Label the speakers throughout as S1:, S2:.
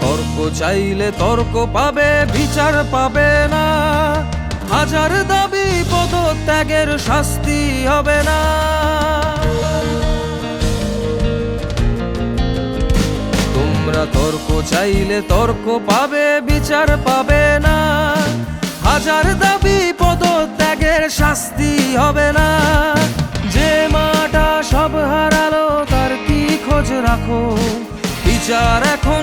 S1: তর্ক চাইলে তর্ক পাবে, বিচার পাবে না। হাজার দাবি পদত্যাগের শাস্তি হবে না। তোমরা তর্ক চাইলে তর্ক পাবে, বিচার পাবে না। হাজার দাবি পদত্যাগের শাস্তি হবে না। যে মাটা সব হারালো, তার কি খোঁজ রাখো? বিচার এখন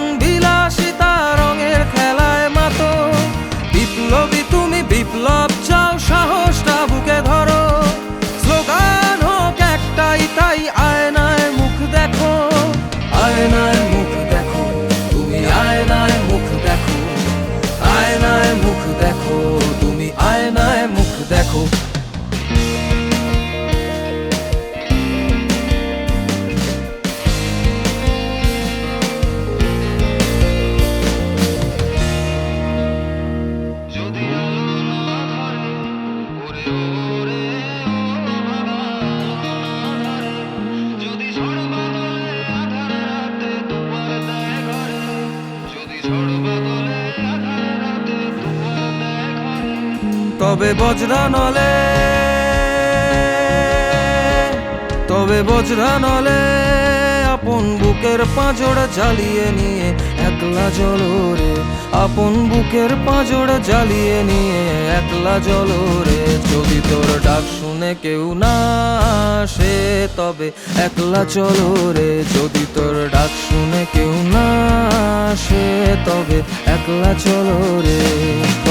S1: দেখো
S2: যদি আলো না ধরে ওরে ও
S1: তবে বজ্রা নলে, তবে বজ্রা নলে আপন বুকের পাঁজর জ্বালিয়ে নিয়ে একলা জলরে আপন বুকের পাঁজর জ্বালিয়ে নিয়ে একলা জলরে যদি তোর ডাক শুনে কেউ না আসে তবে একলা চলো রে, যদি তোর ডাক শুনে কেউ না আসে তবে একলা চলো রে।